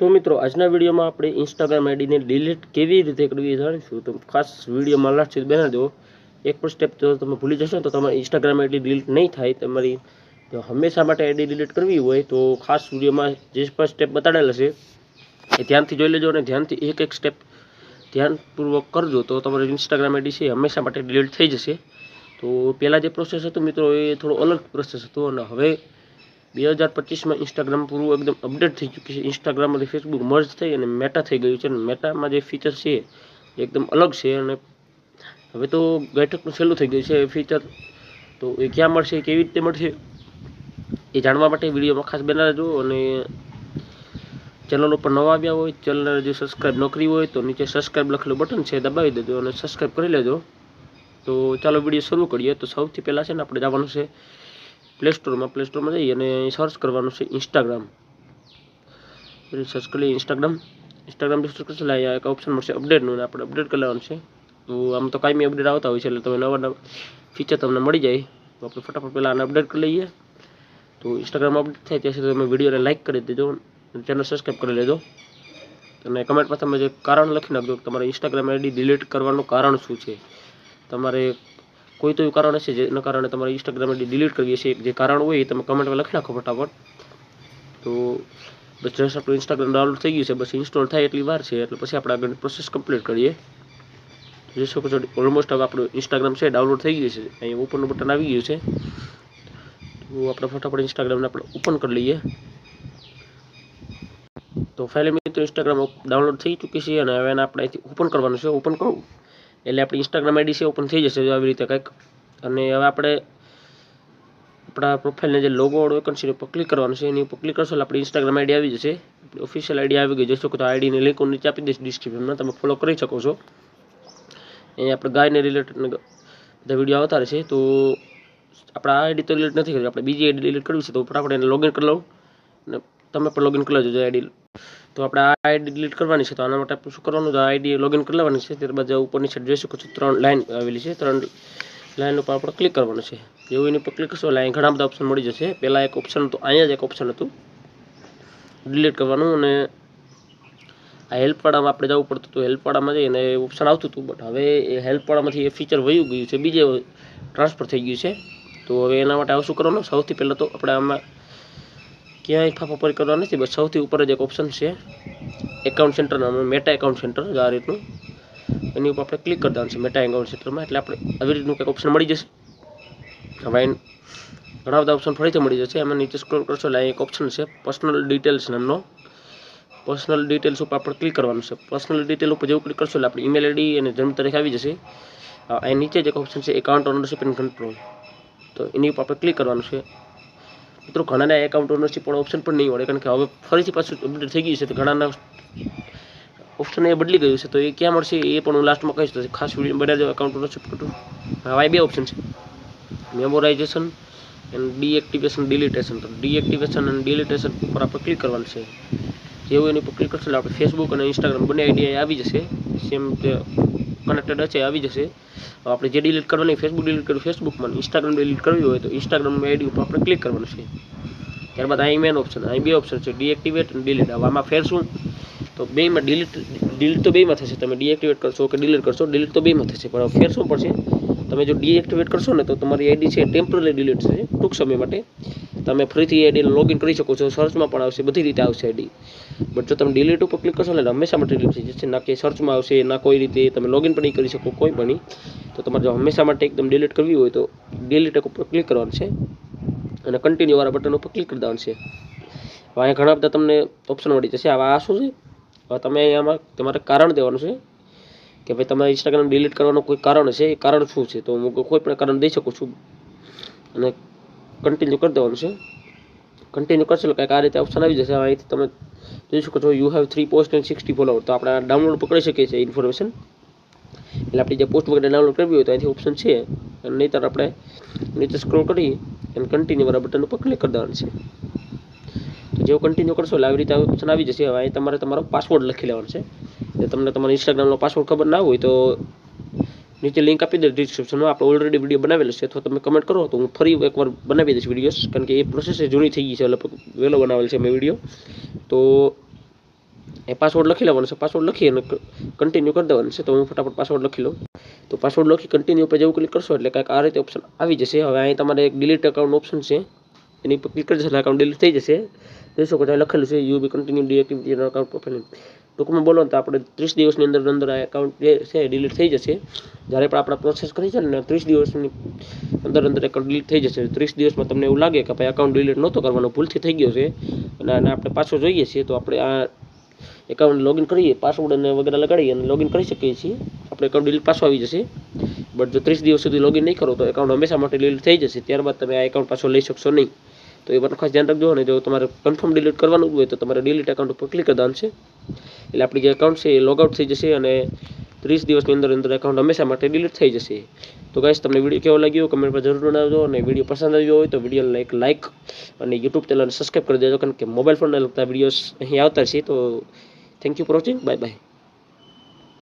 તો મિત્રો, આજના વિડીયોમાં આપણે ઇન્સ્ટાગ્રામ આઈડીને ડિલીટ કેવી રીતે કરવી જાણીશું? તો ખાસ વિડીયોમાં લાસ્ટ સુધી બનાવી દો એક પણ સ્ટેપ જો તમે ભૂલી જશો તો તમારી ઇન્સ્ટાગ્રામ આઈડી ડિલીટ નહીં થાય. તમારી હંમેશા માટે આઈડી ડિલીટ કરવી હોય તો ખાસ વિડીયોમાં જે પણ સ્ટેપ બતાડેલા છે, એ ધ્યાનથી જોઈ લેજો અને ધ્યાનથી એક એક સ્ટેપ ધ્યાનપૂર્વક કરજો તો તમારી ઇન્સ્ટાગ્રામ આઈડી છે હંમેશા માટે ડિલીટ થઈ જશે. તો પહેલાં જે પ્રોસેસ હતો મિત્રો, એ થોડો અલગ પ્રોસેસ હતો અને હવે બે હજાર પચીસમાં ઇન્સ્ટાગ્રામ પૂરું એકદમ અપડેટ થઈ ચૂક્યું છે. ઇન્સ્ટાગ્રામમાંથી ફેસબુક મર્જ થઈ અને મેટા થઈ ગયું છે. અને મેટામાં જે ફીચર છે એ એકદમ અલગ છે અને હવે તો બેઠકનું છેલ્લું થઈ ગયું છે એ ફીચર તો એ ક્યાં મળશે કેવી રીતે મળશે, એ જાણવા માટે વિડીયોમાં ખાસ બનાવી જુઓ અને ચેનલ ઉપર નવા આવ્યા હોય, ચેનલને જો સબસ્ક્રાઈબ ન કરી હોય, તો નીચે સબસ્ક્રાઈબ લખેલું બટન છે દબાવી દેજો અને સબસ્ક્રાઈબ કરી લેજો. તો ચાલો વીડિયો શરૂ કરીએ. તો સૌથી પહેલાં છે ને આપણે જવાનું છે પ્લે સ્ટોરમાં પ્લે સ્ટોરમાં જઈ અને સર્ચ કરવાનું છે ઇન્સ્ટાગ્રામ સર્ચ કરી ઇન્સ્ટાગ્રામ ઇન્સ્ટાગ્રામ સર્ચ કરશે એટલે અહીંયા એક ઓપ્શન મળશે અપડેટનું અને આપણે અપડેટ કરી લેવાનું છે. તો આમ તો કાંઈ અપડેટ આવતા હોય છે, એટલે તમે નવા નવા ફીચર તમને મળી જાય. તો આપણે ફટાફટ પહેલાં આને અપડેટ કરી લઈએ. તો ઇન્સ્ટાગ્રામ અપડેટ થાય ત્યાં સુધી તમે વિડીયોને લાઇક કરી દેજો ચેનલ સબસ્ક્રાઈબ કરી લેજો. અને કમેન્ટમાં તમે જે કારણ લખી નાખજો તમારે ઇન્સ્ટાગ્રામ આઈડી ડિલીટ કરવાનું કારણ શું છે? તમારે કોઈ તો એવું કારણ હશે જેના કારણે તમારે ઇન્સ્ટાગ્રામ આઈડી ડિલીટ કરવી હશે જે કારણ હોય એ તમે કમેન્ટમાં લખી નાખો ફટાફટ. તો બસ જસ્ટ આપણું ઇન્સ્ટાગ્રામ ડાઉનલોડ થઈ ગયું છે. બસ ઇન્સ્ટોલ થાય એટલી વાર છે. એટલે પછી આપણે આગળ પ્રોસેસ કમ્પ્લીટ કરીએ. જોઈ શકો છો ઓલમોસ્ટ હવે આપણું ઇન્સ્ટાગ્રામ છે ડાઉનલોડ થઈ ગયું છે. અહીંયા ઉપરનું બટન આવી ગયું છે. તો આપણે ફટાફટ ઇન્સ્ટાગ્રામને આપણે ઓપન કરી લઈએ. તો ફાઇલ મિત્રો ઇન્સ્ટાગ્રામ ડાઉનલોડ થઈ ચૂકી છે અને હવે એને આપણે અહીંથી ઓપન કરવાનું છે. ઓપન કરું. એટલે આપણી ઇન્સ્ટાગ્રામ આઈડી છે ઓપન થઈ જશે આવી રીતે કંઈક. અને હવે આપણે આપણા પ્રોફાઇલને જે લોગો વાળો એની ઉપર ક્લિક કરવાનું છે. એની ઉપર ક્લિક કરશો એટલે આપણી ઇન્સ્ટાગ્રામ આઈડી આવી જશે. આપણી ઓફિશિયલ આઈડી આવી ગઈ. જશો તો આઈડીની લિંક નીચે આપી દઈશ ડિસ્ક્રિપ્શનમાં તમે ફોલો કરી શકો છો. અહીંયા આપણે ગાયને રિલેટેડ બધા વીડિયો આવતા રહેશે તો આપણે આ આઈડી તો ડિલીટ નથી કરવી આપણે બીજી આઈડી ડિલીટ કરવી છે તો ફટાફટ એને લોગિન કરી લઉં. અને તમે પણ લોગિન કરી લેજો આઈડી તો આપણે આ આઈડી ડિલીટ કરવાની છે. તો આના માટે આપણે શું કરવાનું? તો આઈડી લોગિન કરી લેવાની છે. ત્યારબાદ ઉપરની સાઈડ જોઈ શકો છો, ત્રણ લાઈન આવેલી છે. ત્રણ લાઈન ઉપર આપણે ક્લિક કરવાનું છે. જેવું એની ઉપર ક્લિક કરશો એટલે અહીં ઘણા બધા ઓપ્શન મળી જશે. પહેલાં એક ઓપ્શન હતું, અહીંયા જ એક ઓપ્શન હતું. ડિલીટ કરવાનું અને આ હેલ્પવાળામાં આપણે જવું પડતું હતું. હેલ્પવાળામાં જઈને ઓપ્શન આવતું હતું બટ હવે એ હેલ્પવાળામાંથી એ ફીચર વયું ગયું છે. બીજે ટ્રાન્સફર થઈ ગયું છે. તો હવે એના માટે આવું શું કરવાનું? સૌથી પહેલાં તો આપણે આમાં ક્યાંય ફાફા કરવા નથી, બસ સૌથી ઉપર જ એક ઓપ્શન છે. એકાઉન્ટ સેન્ટરનું મેટા એકાઉન્ટ સેન્ટર આ રીતનું. એની ઉપર આપણે ક્લિક કરી દેવાનું છે મેટા એકાઉન્ટ સેન્ટરમાં એટલે આપણે આવી રીતનું કંઈક ઓપ્શન મળી જશે. હવે ઘણા બધા ઓપ્શન ફરીથી મળી જશે. એમાં નીચે સ્ક્રોલ કરશો એટલે અહીં એક ઓપ્શન છે પર્સનલ ડિટેલ્સ નામનો. પર્સનલ ડિટેલ્સ ઉપર આપણે ક્લિક કરવાનું છે. પર્સનલ ડિટેલ ઉપર જેવું ક્લિક કરશો એટલે આપણી ઈમેલ આઈડી અને જન્મ તારીખ આવી જશે. અહીં નીચે જ એક ઓપ્શન છે એકાઉન્ટ ઓનરશિપ એન્ડ કંટ્રોલ તો એની ઉપર આપણે ક્લિક કરવાનું છે. મિત્રો ઘણાના એકાઉન્ટ ઓનરશીપ પણ ઓપ્શન પણ નહીં મળે, કારણ કે હવે ફરીથી પાછું અપડેટ થઈ ગયું છે તો ઘણાના ઓપ્શન એ બદલી ગયું છે. તો એ ક્યાં મળશે એ પણ હું લાસ્ટમાં કહીશ. તો ખાસ વીડિયો જ એકાઉન્ટ ઓનરશીપ હવે બે ઓપ્શન છે. મેમોરાઇઝેશન એન્ડ ડીએક્ટિવેશન ડિલિટેશન તો ડીએક્ટિવેશન અને ડિલિટેશન ઉપર આપણે ક્લિક કરવાનું છે. જેવું એની ઉપર ક્લિક કરશો એટલે આપણે ફેસબુક અને ઇન્સ્ટાગ્રામ બંને આઈડિયા આવી જશે. સેમ જે કનેક્ટેડ હશે આવી જશે. આપણે જે ડિલીટ કરવાની ફેસબુક ડિલીટ કરવું ફેસબુકમાં ઇન્સ્ટાગ્રામ ડિલીટ કરવી હોય તો ઇન્સ્ટાગ્રામની આઈડી ઉપર આપણે ક્લિક કરવાનું છે. ત્યારબાદ અહીં મેન ઓપ્શન અહીં બે ઓપ્શન છે ડીએક્ટિવેટ અને ડિલીટ હવે આમાં ફેર શું? તો બેમાં ડિલીટ ડિલીટ તો બેમાં થશે. તમે ડીએક્ટિવેટ કરશો કે ડિલીટ કરશો ડિલીટ તો બેમાં થશે. પણ ફેર શું પડશે? તમે જો ડીએક્ટિવેટ કરશો ને તો તમારી આઈડી છે ટેમ્પરરી ડિલીટ થશે ટૂંક સમય માટે. તમે ફરીથી આઈડીને લોગિન કરી શકો છો સર્ચમાં પણ આવશે, બધી રીતે આવશે આઈડી બટ જો તમે ડિલીટ ઉપર ક્લિક કરશો એટલે હંમેશા માટે ડિલીટ થઈ જશે. ના કે સર્ચમાં આવશે, ના કોઈ રીતે તમે લોગિન પણ નહીં કરી શકો, કોઈ પણ તો તમારે જો હંમેશા માટે એકદમ ડિલીટ કરવી હોય તો ડિલીટ ઉપર ક્લિક કરવાનું છે. અને કન્ટિન્યુ વાળા બટન ઉપર ક્લિક કરી દેવાનું છે. અહીંયા ઘણા બધા તમને ઓપ્શન મળી જશે. હવે આ શું છે? હવે તમે અહીંયામાં તમારે કારણ દેવાનું છે કે ભાઈ તમારે ઇન્સ્ટાગ્રામ ડિલીટ કરવાનું કોઈ કારણ છે? એ કારણ શું છે? તો હું કોઈ પણ કારણ દઈ શકું છું. અને કન્ટિન્યુ કરી દેવાનું છે. કન્ટિન્યુ કરશો એટલે કંઈક આ રીતે ઓપ્શન આવી જશે. અહીંથી તમે જોઈ શકો છો you have three post and sixty follower તો આપણે ડાઉનલોડ પકડી શકીએ છીએ ઇન્ફોર્મેશન એટલે આપણી જે પોસ્ટ વગેરે ડાઉનલોડ કરવી હોય તો અહીંથી ઓપ્શન છે. અને નહીંતર આપણે નીચે સ્ક્રોલ કરી અને કન્ટિન્યુ વાળા બટન ઉપર ક્લિક કરી દેવાનું છે. તો જેવું કન્ટિન્યુ કરશો એટલે આવી રીતે ઓપ્શન આવી જશે. હવે અહીં તમારે તમારો પાસવર્ડ લખી લેવાનો છે. તમને તમારા ઇન્સ્ટાગ્રામનો પાસવર્ડ ખબર ના હોય તો નીચે લિંક આપી દે ડિસ્ક્રિપ્શનમાં આપણે ઓલરેડી વીડિયો બનાવેલો છે. અથવા તમે કમેન્ટ કરો. તો હું ફરી એકવાર બનાવી દઈશ વિડીયોસ કારણ કે એ પ્રોસેસ જૂની થઈ ગઈ છે. લગભગ વહેલો બનાવેલ છે મેં વીડિયો તો એ પાસવર્ડ લખી લેવાનો છે. પાસવર્ડ લખી અને કન્ટિન્યુ કરી દેવાનું છે. તો હું ફટાફટ પાસવર્ડ લખી લઉં. તો પાસવર્ડ લખી કન્ટિન્યુ પર જેવું ક્લિક કરશો એટલે કાંઈક આ રીતે ઓપ્શન આવી જશે. હવે અહીં તમારે એક ડિલીટ એકાઉન્ટ ઓપ્શન છે. એની પર ક્લિક કરી જશે એકાઉન્ટ ડિલીટ થઈ જશે. જોઈ શકો છો લખેલું છે you be continue deactivate account profile ટૂંકમાં બોલો તો આપણે ત્રીસ દિવસની અંદર અંદર આ એકાઉન્ટ જે છે ડિલીટ થઈ જશે. જ્યારે પણ આપણે પ્રોસેસ કરી છે ને ત્રીસ દિવસની અંદર અંદર એકાઉન્ટ ડિલીટ થઈ જશે. ત્રીસ દિવસમાં તમને એવું લાગે કે ભાઈ એકાઉન્ટ ડિલીટ નહોતો કરવાનો, ભૂલથી થઈ ગયો છે. અને આને આપણે પાછો જોઈએ છીએ, તો આપણે આ એકાઉન્ટ લોગિન કરીએ પાસવર્ડ અને વગેરે લગાડીએ અને લોગિન કરી શકીએ છીએ. આપણે એકાઉન્ટ ડિલીટ પાછો આવી જશે. બટ જો ત્રીસ દિવસ સુધી લોગિન નહીં કરો, તો એકાઉન્ટ હંમેશા માટે ડિલીટ થઈ જશે. ત્યારબાદ તમે આ એકાઉન્ટ પાછો લઈ શકશો નહીં. તો એ ખાસ ધ્યાન રાખજો. અને જો તમારે કન્ફર્મ ડિલીટ કરવાનું હોય તો તમારે ડિલીટ એકાઉન્ટ ઉપર ક્લિક કરવાનું છે એટલે આપણી જે એકાઉન્ટ છે એ લોગઆઉટ થઈ જશે અને ત્રીસ દિવસની અંદર અંદર એકાઉન્ટ હંમેશા માટે ડિલીટ થઈ જશે. તો ગાઈશ તમને વીડિયો કેવો લાગ્યો? કમેન્ટ પર જરૂર જણાવજો. અને વીડિયો પસંદ આવ્યો હોય તો વિડીયોને એક લાઇક અને યુટ્યુબ ચેનલને સબસ્ક્રાઈબ કરી દેજો. કારણ કે મોબાઈલ ફોનને લગતા વિડીયોઝ અહીં આવતા છે. તો thank you for watching bye bye